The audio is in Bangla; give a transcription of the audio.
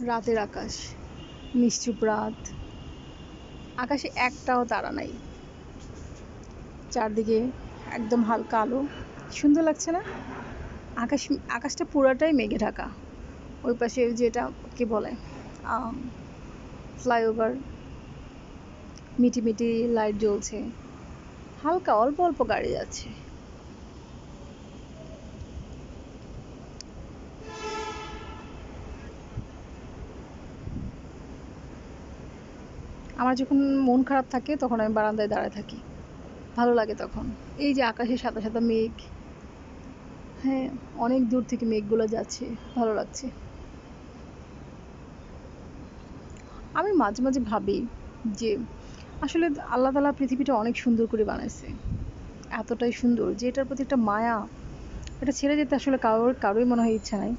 রাতের আকাশ, নিশ্চুপ রাত। আকাশে একটাও তারা নাই। চারদিকে একদম হালকা আলো। সুন্দর লাগছে না? আকাশ, আকাশটা পুরাটাই মেঘে ঢাকা। ওই পাশে যেটা কি বলে ফ্লাইওভার মিটি মিটি লাইট জ্বলছে। হালকা অল্প অল্প গাড়ি যাচ্ছে। আমার যখন মন খারাপ থাকে, তখন আমি বারান্দায় দাঁড়ায় থাকি। ভালো লাগে তখন। এই যে আকাশে সাদা সাদা মেঘ। হ্যাঁ অনেক দূর থেকে মেঘগুলো যাচ্ছে। ভালো লাগছে। আমি মাঝে মাঝে ভাবি যে, আসলে আল্লাহ তালা পৃথিবীটা অনেক সুন্দর করে বানাইছে। এতটাই সুন্দর যে এটার প্রতি একটা মায়া, এটা ছেড়ে যেতে আসলে কারোর কারোই মনে হয় ইচ্ছা নাই।